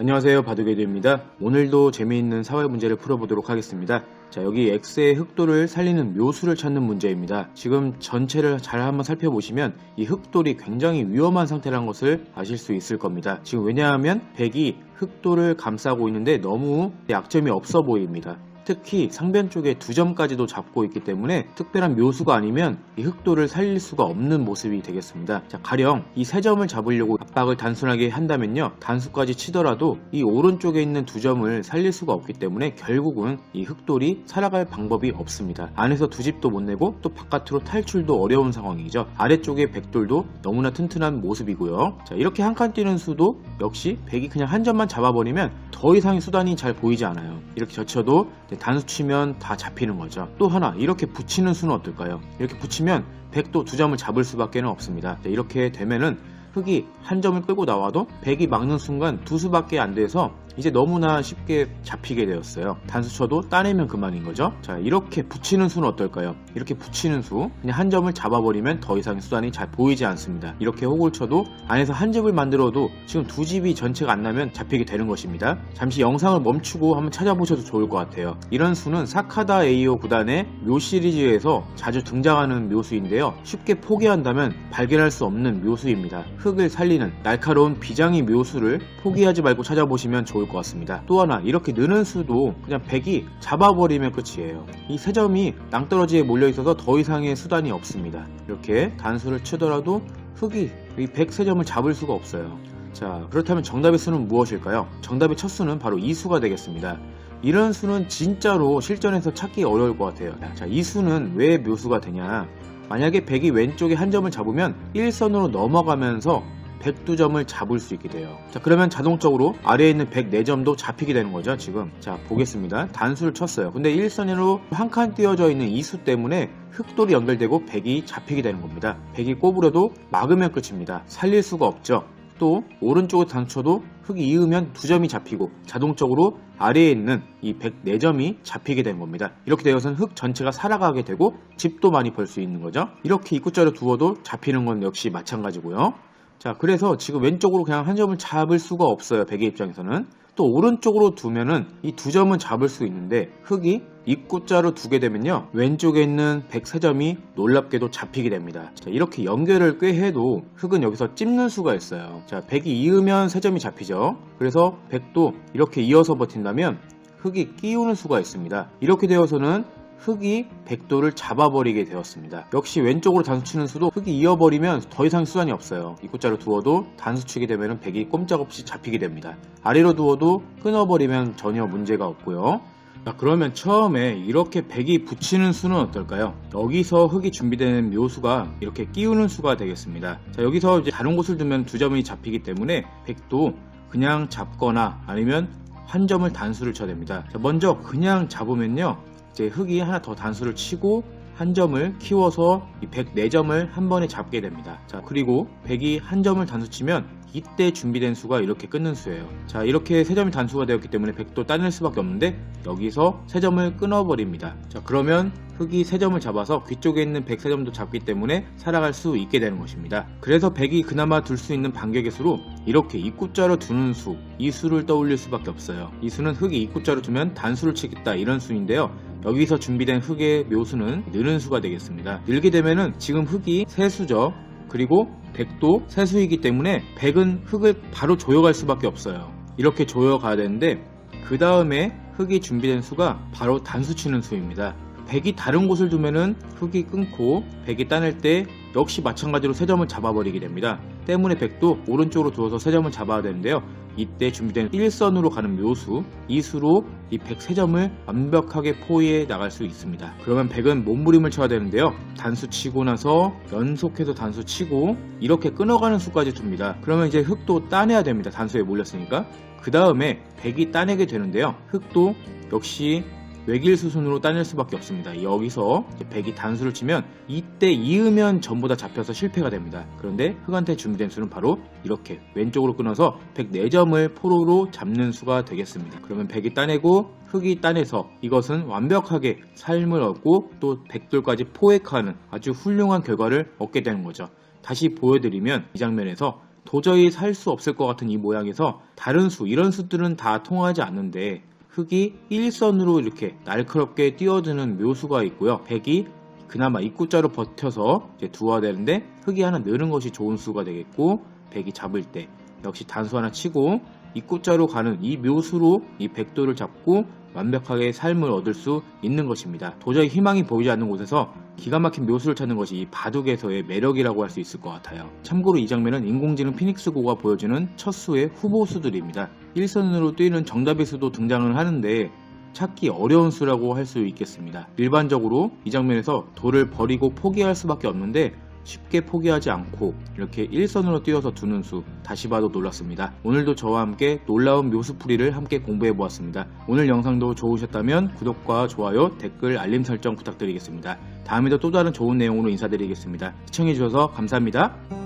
안녕하세요. 바둑에드입니다. 오늘도 재미있는 사회 문제를 풀어보도록 하겠습니다. 자 여기 X의 흑돌을 살리는 묘수를 찾는 문제입니다. 지금 전체를 잘 한번 살펴보시면 이 흑돌이 굉장히 위험한 상태라는 것을 아실 수 있을 겁니다. 지금 왜냐하면 백이 흑돌을 감싸고 있는데 너무 약점이 없어 보입니다 특히 상변 쪽에 두 점까지도 잡고 있기 때문에 특별한 묘수가 아니면 이 흑도를 살릴 수가 없는 모습이 되겠습니다. 자, 가령 이 세 점을 잡으려고 압박을 단순하게 한다면요. 단수까지 치더라도 이 오른쪽에 있는 두 점을 살릴 수가 없기 때문에 결국은 이 흑돌이 살아갈 방법이 없습니다. 안에서 두 집도 못 내고 또 바깥으로 탈출도 어려운 상황이죠. 아래쪽에 백돌도 너무나 튼튼한 모습이고요. 자, 이렇게 한 칸 뛰는 수도 역시 백이 그냥 한 점만 잡아버리면 더 이상의 수단이 잘 보이지 않아요. 이렇게 젖혀도 단수 치면 다 잡히는 거죠. 또 하나 이렇게 붙이는 수는 어떨까요? 이렇게 붙이면 백도 두 점을 잡을 수밖에 없습니다. 자, 이렇게 되면은 흑이 한 점을 끌고 나와도 백이 막는 순간 두 수밖에 안 돼서 이제 너무나 쉽게 잡히게 되었어요. 단수 쳐도 따내면 그만인 거죠. 자, 이렇게 붙이는 수는 어떨까요? 이렇게 붙이는 수, 그냥 한 점을 잡아버리면 더 이상의 수단이 잘 보이지 않습니다. 이렇게 혹을 쳐도 안에서 한 집을 만들어도 지금 두 집이 전체가 안 나면 잡히게 되는 것입니다. 잠시 영상을 멈추고 한번 찾아보셔도 좋을 것 같아요. 이런 수는 사카다 에이오 구단의 묘 시리즈에서 자주 등장하는 묘수인데요. 쉽게 포기한다면 발견할 수 없는 묘수입니다. 흙을 살리는 날카로운 비장의 묘수를 포기하지 말고 찾아보시면 좋을 것 같습니다. 또 하나 이렇게 느는 수도 그냥 백이 잡아버리면 끝이에요. 이 세 점이 낭떠러지에 몰려 있어서 더 이상의 수단이 없습니다. 이렇게 단수를 치더라도 흙이 이백세 점을 잡을 수가 없어요. 자 그렇다면 정답의 수는 무엇일까요? 정답의 첫 수는 바로 이 수가 되겠습니다. 이런 수는 진짜로 실전에서 찾기 어려울 것 같아요. 자, 이 수는 왜 묘수가 되냐? 만약에 백이 왼쪽에 한 점을 잡으면 1선으로 넘어가면서 102점을 잡을 수 있게 돼요. 자, 그러면 자동적으로 아래에 있는 104점도 잡히게 되는 거죠, 지금. 자, 보겠습니다. 단수를 쳤어요. 근데 1선으로 한 칸 띄어져 있는 이수 때문에 흑돌이 연결되고 100이 잡히게 되는 겁니다. 100이 꼬부려도 막으면 끝입니다. 살릴 수가 없죠. 또 오른쪽에 단쳐도 흙이 이으면 두 점이 잡히고 자동적으로 아래에 있는 이 104점이 잡히게 된 겁니다. 이렇게 되어서는 흙 전체가 살아가게 되고 집도 많이 벌 수 있는 거죠. 이렇게 입구자로 두어도 잡히는 건 역시 마찬가지고요. 자, 그래서 지금 왼쪽으로 그냥 한 점을 잡을 수가 없어요. 백의 입장에서는. 또 오른쪽으로 두면은 이 두 점은 잡을 수 있는데 흙이 입구자로 두게 되면요 왼쪽에 있는 103점이 놀랍게도 잡히게 됩니다 자, 이렇게 연결을 꽤 해도 흙은 여기서 찝는 수가 있어요 자 100이 이으면 3점이 잡히죠 그래서 100도 이렇게 이어서 버틴다면 흙이 끼우는 수가 있습니다 이렇게 되어서는 흙이 백도를 잡아버리게 되었습니다. 역시 왼쪽으로 단수 치는 수도 흙이 이어버리면 더 이상 수단이 없어요. 입구자로 두어도 단수 치게 되면 백이 꼼짝없이 잡히게 됩니다. 아래로 두어도 끊어버리면 전혀 문제가 없고요. 자, 그러면 처음에 이렇게 백이 붙이는 수는 어떨까요? 여기서 흙이 준비되는 묘수가 이렇게 끼우는 수가 되겠습니다. 자, 여기서 이제 다른 곳을 두면 두 점이 잡히기 때문에 백도 그냥 잡거나 아니면 한 점을 단수를 쳐야 됩니다. 자, 먼저 그냥 잡으면요. 이제 흙이 하나 더 단수를 치고 한 점을 키워서 이 104점을 한 번에 잡게 됩니다. 자, 그리고 100이 한 점을 단수 치면 이때 준비된 수가 이렇게 끊는 수예요. 자, 이렇게 세 점이 단수가 되었기 때문에 100도 따낼 수밖에 없는데 여기서 세 점을 끊어버립니다. 자, 그러면 흙이 세 점을 잡아서 귀 쪽에 있는 103점도 잡기 때문에 살아갈 수 있게 되는 것입니다. 그래서 100이 그나마 둘 수 있는 반격의 수로 이렇게 입구자로 두는 수, 이 수를 떠올릴 수밖에 없어요. 이 수는 흙이 입구자로 두면 단수를 치겠다 이런 수인데요. 여기서 준비된 흙의 묘수는 느는 수가 되겠습니다. 늘게 되면은 지금 흙이 세수죠. 그리고 100도 세수이기 때문에 100은 흙을 바로 조여갈 수밖에 없어요. 이렇게 조여가야 되는데 그 다음에 흙이 준비된 수가 바로 단수 치는 수입니다. 100이 다른 곳을 두면은 흙이 끊고 100이 따낼 때 역시 마찬가지로 세 점을 잡아버리게 됩니다. 때문에 100도 오른쪽으로 두어서 세 점을 잡아야 되는데요. 이때 준비된 1선으로 가는 묘수, 이 수로 이 103점을 완벽하게 포위해 나갈 수 있습니다. 그러면 100은 몸부림을 쳐야 되는데요. 단수 치고 나서 연속해서 단수 치고 이렇게 끊어가는 수까지 둡니다. 그러면 이제 흙도 따내야 됩니다. 단수에 몰렸으니까. 그 다음에 100이 따내게 되는데요. 흙도 역시 외길 수순으로 따낼 수밖에 없습니다. 여기서 100이 단수를 치면 이때 이으면 전부 다 잡혀서 실패가 됩니다. 그런데 흑한테 준비된 수는 바로 이렇게 왼쪽으로 끊어서 104점을 포로로 잡는 수가 되겠습니다. 그러면 100이 따내고 흑이 따내서 이것은 완벽하게 삶을 얻고 또 백돌까지 포획하는 아주 훌륭한 결과를 얻게 되는 거죠. 다시 보여드리면 이 장면에서 도저히 살 수 없을 것 같은 이 모양에서 다른 수, 이런 수들은 다 통하지 않는데 흙이 일선으로 이렇게 날카롭게 뛰어드는 묘수가 있고요. 백이 그나마 입구자로 버텨서 이제 두어되는데 흙이 하나 늘은 것이 좋은 수가 되겠고 백이 잡을 때 역시 단수 하나 치고 입구자로 가는 이 묘수로 이 백도를 잡고 완벽하게 삶을 얻을 수 있는 것입니다. 도저히 희망이 보이지 않는 곳에서 기가 막힌 묘수를 찾는 것이 이 바둑에서의 매력이라고 할 수 있을 것 같아요. 참고로 이 장면은 인공지능 피닉스고가 보여주는 첫 수의 후보 수들입니다. 1선으로 뛰는 정답의 수도 등장을 하는데 찾기 어려운 수라고 할 수 있겠습니다. 일반적으로 이 장면에서 돌을 버리고 포기할 수밖에 없는데 쉽게 포기하지 않고 이렇게 일선으로 뛰어서 두는 수 다시 봐도 놀랐습니다. 오늘도 저와 함께 놀라운 묘수풀이를 함께 공부해 보았습니다. 오늘 영상도 좋으셨다면 구독과 좋아요, 댓글, 알림 설정 부탁드리겠습니다. 다음에도 또 다른 좋은 내용으로 인사드리겠습니다. 시청해 주셔서 감사합니다.